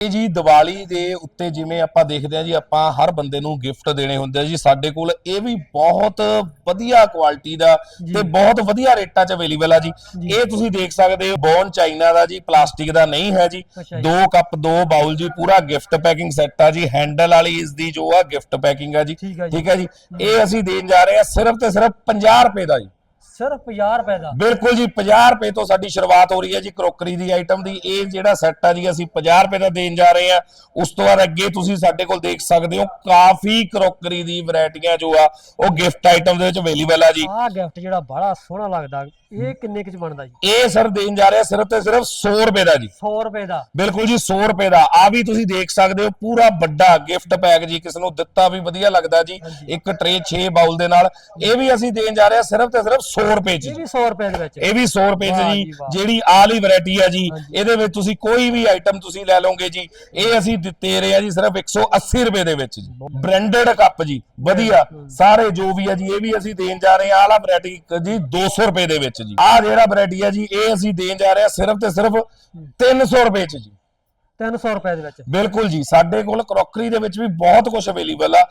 ਇਹ ਜੀ ਦੀਵਾਲੀ ਦੇ ਉੱਤੇ ਜਿਵੇਂ ਆਪਾਂ ਦੇਖਦੇ ਆ ਜੀ ਆਪਾਂ ਹਰ ਬੰਦੇ ਨੂੰ ਗਿਫਟ ਦੇਣੇ ਹੁੰਦੇ ਆ ਜੀ ਸਾਡੇ ਕੋਲ ਇਹ ਵੀ ਬਹੁਤ ਵਧੀਆ ਕੁਆਲਿਟੀ ਦਾ ਤੇ ਬਹੁਤ ਵਧੀਆ ਰੇਟਾਂ 'ਚ ਅਵੇਲੇਬਲ ਆ ਜੀ। ਇਹ ਤੁਸੀਂ ਦੇਖ ਸਕਦੇ ਹੋ ਬੋਨ ਚਾਈਨਾ ਦਾ ਜੀ ਪਲਾਸਟਿਕ ਦਾ ਨਹੀਂ ਹੈ ਜੀ। ਦੋ ਕੱਪ ਦੋ ਬਾਉਲ ਜੀ ਪੂਰਾ ਗਿਫਟ ਪੈਕਿੰਗ ਸੈੱਟ ਆ ਜੀ। ਹੈਂਡਲ ਵਾਲੀ ਇਸ ਦੀ ਜੋ ਆ ਗਿਫਟ ਪੈਕਿੰਗ ਆ ਜੀ। ਠੀਕ ਆ ਜੀ। ਠੀਕ ਹੈ ਜੀ। ਇਹ ਅਸੀਂ ਦੇਣ ਜਾ ਰਹੇ ਆ ਸਿਰਫ ਤੇ ਸਿਰਫ 50 ਰੁਪਏ ਦਾ ਜੀ। ਸਿਰਫ 50 ਰੁਪਏ ਦਾ। ਬਿਲਕੁਲ ਜੀ 50 ਰੁਪਏ ਤੋਂ ਸਾਡੀ ਸ਼ੁਰੂਆਤ ਹੋ ਰਹੀ ਹੈ ਜੀ ਕਰੋਕਰੀ ਦੀ ਆਈਟਮ ਦੀ। ਇਹ ਜਿਹੜਾ ਸੈੱਟ ਆ ਜੀ ਅਸੀਂ 50 ਰੁਪਏ ਦਾ ਦੇਣ ਜਾ ਰਹੇ ਆ ਉਸ ਤੋਂ ਬਾਅਦ ਅੱਗੇ ਤੁਸੀਂ ਸਾਡੇ ਕੋਲ ਦੇਖ ਸਕਦੇ ਹੋ ਕਾਫੀ ਕਰੋਕਰੀ ਦੀ ਵੈਰਾਈਟੀਆਂ ਜੋ ਆ ਉਹ ਗਿਫਟ ਆਈਟਮ ਦੇ ਵਿੱਚ ਅਵੇਲੇਬਲ ਆ ਜੀ। ਆਹ ਗਿਫਟ ਜਿਹੜਾ ਬੜਾ ਸੋਹਣਾ ਲੱਗਦਾ। ਇਹ ਕਿੰਨੇ ਕੁ ਚ ਬਣਦਾ ਜੀ? ਇਹ ਸਰ ਦੇਣ ਜਾ ਰਹੇ ਸਿਰਫ ਤੇ ਸਿਰਫ 100 ਰੁਪਏ ਦਾ ਜੀ। 100 ਰੁਪਏ ਦਾ? ਬਿਲਕੁਲ ਜੀ 100 ਰੁਪਏ ਦਾ। ਆ ਵੀ ਤੁਸੀਂ ਦੇਖ ਸਕਦੇ ਹੋ ਪੂਰਾ ਵੱਡਾ ਗਿਫਟ ਪੈਕ ਜੀ ਕਿਸ ਨੂੰ ਦਿੱਤਾ ਵੀ ਵਧੀਆ ਲੱਗਦਾ ਜੀ। ਇੱਕ ਟਰੇ 6 ਬਾਉਲ ਦੇ ਨਾਲ। ਇਹ ਵੀ ਅਸੀਂ ਦੇਣ ਜਾ ਰਹੇ ਸਿਰਫ ਤੇ ਸਿਰਫ 100 ਰੁਪਏ ਚ ਇਹ ਵੀ 100 ਰੁਪਏ ਦੇ ਵਿੱਚ? ਇਹ ਵੀ 100 ਰੁਪਏ ਚ ਜੀ। ਜਿਹੜੀ ਆਹ ਵਾਲੀ ਵੈਰਾਈਟੀ ਆ ਜੀ ਇਹਦੇ ਵਿੱਚ ਤੁਸੀਂ ਕੋਈ ਵੀ ਆਈਟਮ ਤੁਸੀਂ ਲੈ ਲਓਗੇ ਜੀ ਇਹ ਅਸੀਂ ਦਿੱਤੇ ਰਹੇ ਆ ਜੀ ਸਿਰਫ 180 ਰੁਪਏ ਦੇ ਵਿੱਚ ਜੀ। ਬ੍ਰਾਂਡਡ ਕੱਪ ਜੀ ਵਧੀਆ। ਸਾਰੇ ਜੋ ਵੀ ਆ ਜੀ ਇਹ ਵੀ ਅਸੀਂ ਦੇਣ ਜਾ ਰਹੇ ਆ। ਆਹ ਵਾਲਾ ਵੈਰਾਈਟੀ ਜੀ 200 ਰੁਪਏ ਦੇ ਵਿੱਚ ਜੀ। ਆਹ ਜਿਹੜਾ ਵੈਰਾਈਟੀ ਆ ਜੀ ਇਹ ਅਸੀਂ ਦੇਣ ਜਾ ਰਹੇ ਆ ਸਿਰਫ ਤੇ ਸਿਰਫ 300 ਰੁਪਏ ਚ ਜੀ। 300 ਰੁਪਏ ਦੇ ਵਿੱਚ। ਬਿਲਕੁਲ ਜੀ ਸਾਡੇ ਕੋਲ ਕਰੋਕਰੀ ਦੇ ਵਿੱਚ ਵੀ ਬਹੁਤ ਕੁਝ ਅਵੇਲੇਬਲ ਆ।